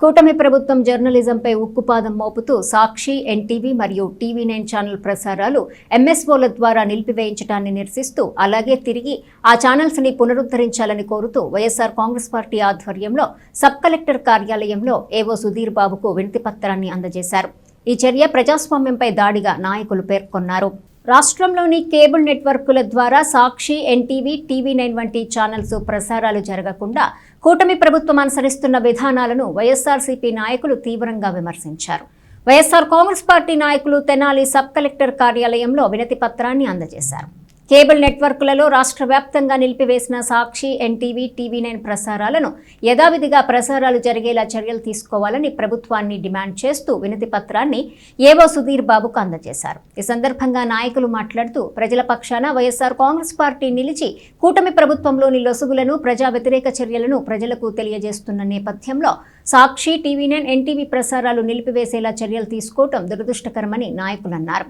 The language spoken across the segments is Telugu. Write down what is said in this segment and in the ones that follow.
కూటమి ప్రభుత్వం జర్నలిజంపై ఉక్కుపాదం మోపుతూ సాక్షి ఎన్టీవీ మరియు టీవీ నైన్ ఛానల్ ప్రసారాలు ఎంఎస్ఓల ద్వారా నిలిపివేయించడాన్ని నిరసిస్తూ అలాగే తిరిగి ఆ ఛానల్స్ని పునరుద్ధరించాలని కోరుతూ వైఎస్ఆర్ కాంగ్రెస్ పార్టీ ఆధ్వర్యంలో సబ్ కలెక్టర్ కార్యాలయంలో ఏవో సుధీర్ బాబుకు వినతి పత్రాన్ని అందజేశారు. ఈ చర్య ప్రజాస్వామ్యంపై దాడిగా నాయకులు పేర్కొన్నారు. రాష్ట్రంలోని కేబుల్ నెట్వర్కుల ద్వారా సాక్షి ఎన్టీవీ టీవీ నైన్ వంటి ఛానల్స్ ప్రసారాలు జరగకుండా కూటమి ప్రభుత్వం అనుసరిస్తున్న విధానాలను వైఎస్ఆర్సీపీ నాయకులు తీవ్రంగా విమర్శించారు. వైఎస్ఆర్ కాంగ్రెస్ పార్టీ నాయకులు తెనాలి సబ్ కలెక్టర్ కార్యాలయంలో వినతి పత్రాన్ని అందజేశారు. కేబుల్ నెట్వర్క్లలో రాష్ట్ర వ్యాప్తంగా నిలిపివేసిన సాక్షి ఎన్టీవీ టీవీ నైన్ ప్రసారాలను యథావిధిగా ప్రసారాలు జరిగేలా చర్యలు తీసుకోవాలని ప్రభుత్వాన్ని డిమాండ్ చేస్తూ వినతి పత్రాన్ని ఏవో సుధీర్ బాబుకు అందజేశారు. ఈ సందర్భంగా నాయకులు మాట్లాడుతూ ప్రజల పక్షాన వైఎస్ఆర్ కాంగ్రెస్ పార్టీ నిలిచి కూటమి ప్రభుత్వంలోని లొసుగులను ప్రజా వ్యతిరేక చర్యలను ప్రజలకు తెలియజేస్తున్న నేపథ్యంలో సాక్షి టీవీ నైన్ ఎన్టీవీ ప్రసారాలు నిలిపివేసేలా చర్యలు తీసుకోవటం దురదృష్టకరమని నాయకులు అన్నారు.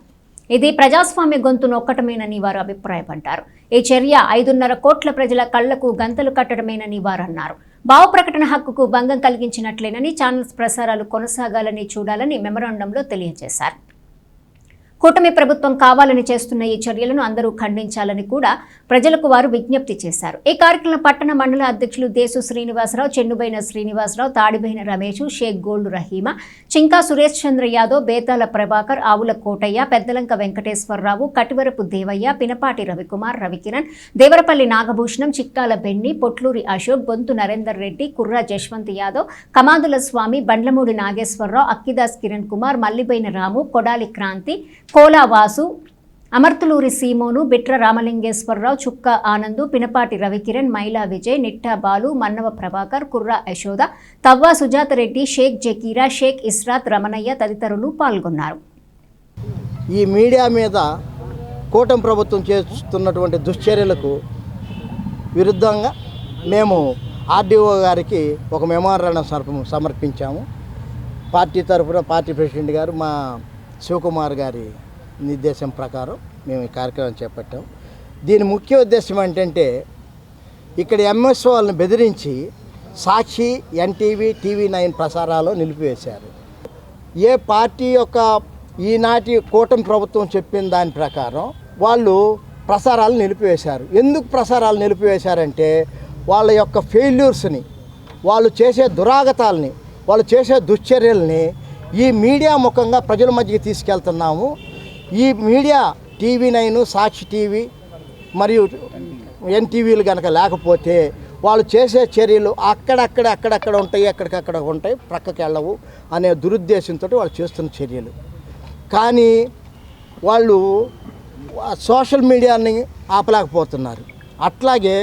ఇది ప్రజాస్వామ్య గొంతు నొక్కటమేనని వారు అభిప్రాయపడ్డారు. ఈ చర్య ఐదున్నర కోట్ల ప్రజల కళ్ళకు గంతలు కట్టడమేనని వారు అన్నారు. భావ ప్రకటన హక్కుకు భంగం కలిగించినట్లేనని ఛానల్స్ ప్రసారాలు కొనసాగాలని చూడాలని మెమరాండంలో తెలియజేశారు. కూటమి ప్రభుత్వం కావాలని చేస్తున్న ఈ చర్యలను అందరూ ఖండించాలని కూడా ప్రజలకు వారు విజ్ఞప్తి చేశారు. ఈ కార్యక్రమం పట్టణ మండల అధ్యక్షులు దేశు శ్రీనివాసరావు చెన్నుబైన శ్రీనివాసరావు తాడిబైన రమేష్ షేక్ గోల్డ్ రహీమ చింకా సురేష్ చంద్ర యాదవ్ బేతాల ప్రభాకర్ ఆవుల కోటయ్య పెద్దలంక వెంకటేశ్వరరావు కటివరపు దేవయ్య పినపాటి రవికుమార్ రవికిరణ్ దేవరపల్లి నాగభూషణం చిక్కాల బెన్ని పొట్లూరి అశోక్ బొంతు నరేందర్ రెడ్డి కుర్రా జశ్వంత్ యాదవ్ కమాదుల స్వామి బండ్లమూడి నాగేశ్వరరావు అక్కిదాస్ కిరణ్ కుమార్ మల్లిబైన రాము కొడాలి క్రాంతి కోలా వాసు అమర్తులూరి సీమోను బిట్ర రామలింగేశ్వరరావు చుక్క ఆనందు పినపాటి రవికిరణ్ మైలా విజయ్ నిట్టా బాలు మన్నవ ప్రభాకర్ కుర్రా యశోద తవ్వా సుజాతరెడ్డి షేక్ జకీరా షేక్ ఇస్రాత్ రమణయ్య తదితరులు పాల్గొన్నారు. ఈ మీడియా మీద కూటమి ప్రభుత్వం చేస్తున్నటువంటి దుశ్చర్యలకు విరుద్ధంగా మేము ఆర్డీఓ గారికి ఒక మెమోరాండం సమర్పించాము. పార్టీ తరఫున పార్టీ ప్రెసిడెంట్ గారు మా శివకుమార్ గారి నిర్దేశం ప్రకారం మేము ఈ కార్యక్రమం చేపట్టాం. దీని ముఖ్య ఉద్దేశం ఏంటంటే ఇక్కడ ఎంఎస్ వాళ్ళని బెదిరించి సాక్షి ఎన్టీవీ టీవీ నైన్ ప్రసారాలు నిలిపివేశారు. ఏ పార్టీ యొక్క ఈనాటి కూటమి ప్రభుత్వం చెప్పిన దాని ప్రకారం వాళ్ళు ప్రసారాలు నిలిపివేశారు. ఎందుకు ప్రసారాలు నిలిపివేశారంటే వాళ్ళ యొక్క ఫెయిల్యూర్స్ని వాళ్ళు చేసే దురాగతాలని వాళ్ళు చేసే దుశ్చర్యల్ని ఈ మీడియా ముఖంగా ప్రజల మధ్యకి తీసుకెళ్తున్నాము. ఈ media TV nine Sakshi TV మరియు ఎన్టీవీలు కనుక లేకపోతే వాళ్ళు చేసే చర్యలు అక్కడక్కడ అక్కడక్కడ ఉంటాయి అక్కడికక్కడ ఉంటాయి ప్రక్కకి వెళ్ళవు అనే దురుద్దేశంతో వాళ్ళు చేస్తున్న చర్యలు. కానీ వాళ్ళు సోషల్ మీడియాని ఆపలేకపోతున్నారు. అట్లాగే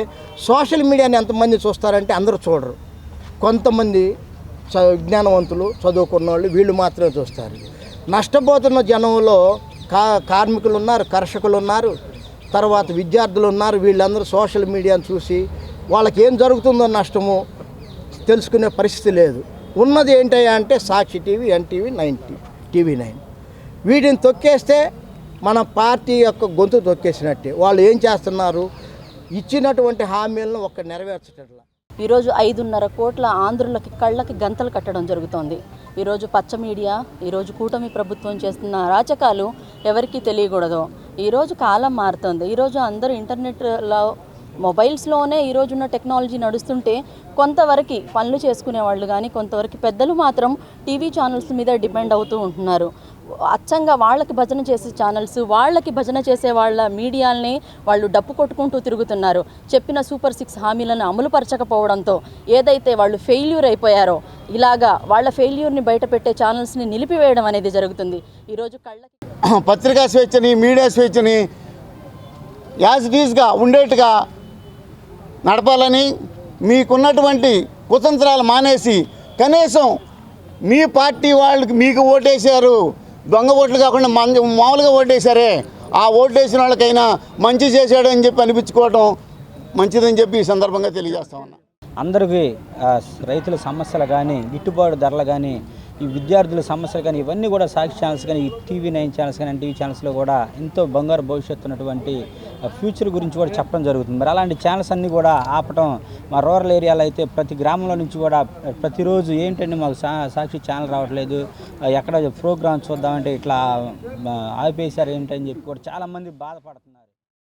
సోషల్ మీడియాని ఎంతమంది చూస్తారంటే అందరూ చూడరు. కొంతమంది విజ్ఞానవంతులు చదువుకున్న వాళ్ళు వీళ్ళు మాత్రమే చూస్తారు. నష్టపోతున్న జనంలో కా కార్మికులు ఉన్నారు కర్షకులు ఉన్నారు తర్వాత విద్యార్థులు ఉన్నారు వీళ్ళందరూ సోషల్ మీడియాను చూసి వాళ్ళకి ఏం జరుగుతుందో నష్టము తెలుసుకునే పరిస్థితి లేదు. ఉన్నది ఏంటయ్యా అంటే Sakshi TV NTV nine TV nine. వీటిని తొక్కేస్తే మన పార్టీ యొక్క గొంతు తొక్కేసినట్టే. వాళ్ళు ఏం చేస్తున్నారు? ఇచ్చినటువంటి హామీలను ఒక్క నెరవేర్చటట్లా ఈరోజు ఐదున్నర కోట్ల ఆంధ్రులకి కళ్ళకి గంతలు కట్టడం జరుగుతోంది. ఈరోజు పచ్చ మీడియా ఈరోజు కూటమి ప్రభుత్వం చేస్తున్న అరాచకాలు ఎవరికీ తెలియకూడదు. ఈరోజు కాలం మారుతుంది. ఈరోజు అందరూ ఇంటర్నెట్లో మొబైల్స్లోనే ఈరోజు ఉన్న టెక్నాలజీ నడుస్తుంటే కొంతవరకు పనులు చేసుకునే వాళ్ళు కానీ కొంతవరకు పెద్దలు మాత్రం టీవీ ఛానల్స్ మీద డిపెండ్ అవుతూ ఉంటున్నారు. అచ్చంగా వాళ్ళకి భజన చేసే ఛానల్స్ వాళ్ళకి భజన చేసే వాళ్ళ మీడియాల్ని వాళ్ళు డప్పు కొట్టుకుంటూ తిరుగుతున్నారు. చెప్పిన సూపర్ సిక్స్ హామీలను అమలుపరచకపోవడంతో ఏదైతే వాళ్ళు ఫెయిల్యూర్ అయిపోయారో ఇలాగా వాళ్ళ ఫెయిల్యూర్ని బయటపెట్టే ఛానల్స్ని నిలిపివేయడం అనేది జరుగుతుంది. ఈరోజు కళ్ళ పత్రికా స్వేచ్ఛని మీడియా స్వేచ్ఛని యాజ్ డీజ్గా ఉండేట్టుగా నడపాలని మీకున్నటువంటి కుతంత్రాలు మానేసి కనీసం మీ పార్టీ వాళ్ళకి మీకు ఓటేశారు. దొంగ ఓట్లు కాకుండా మన మామూలుగా ఓటేశారే. ఆ ఓటేసిన వాళ్ళకైనా మంచి చేశాడని చెప్పి అనిపించుకోవటం మంచిదని చెప్పి ఈ సందర్భంగా తెలియజేస్తా ఉన్నా. అందరికీ రైతుల సమస్యలు కానీ గిట్టుబాటు ధరలు కానీ ఈ విద్యార్థుల సమస్యలు కానీ ఇవన్నీ కూడా సాక్షి ఛానల్స్ కానీ ఈ టీవీ నైన్ ఛానల్స్ కానీ టీవీ ఛానల్స్లో కూడా ఎంతో బంగారు భవిష్యత్తు ఉన్నటువంటి ఫ్యూచర్ గురించి కూడా చెప్పడం జరుగుతుంది. మరి అలాంటి ఛానల్స్ అన్నీ కూడా ఆపటం మా రూరల్ ఏరియాలో అయితే ప్రతి గ్రామంలో నుంచి కూడా ప్రతిరోజు ఏంటంటే మాకు సాక్షి ఛానల్ రావట్లేదు ఎక్కడ ప్రోగ్రామ్ చూద్దామంటే ఇట్లా ఆపేశారు ఏంటని చెప్పి కూడా చాలామంది బాధపడుతున్నారు.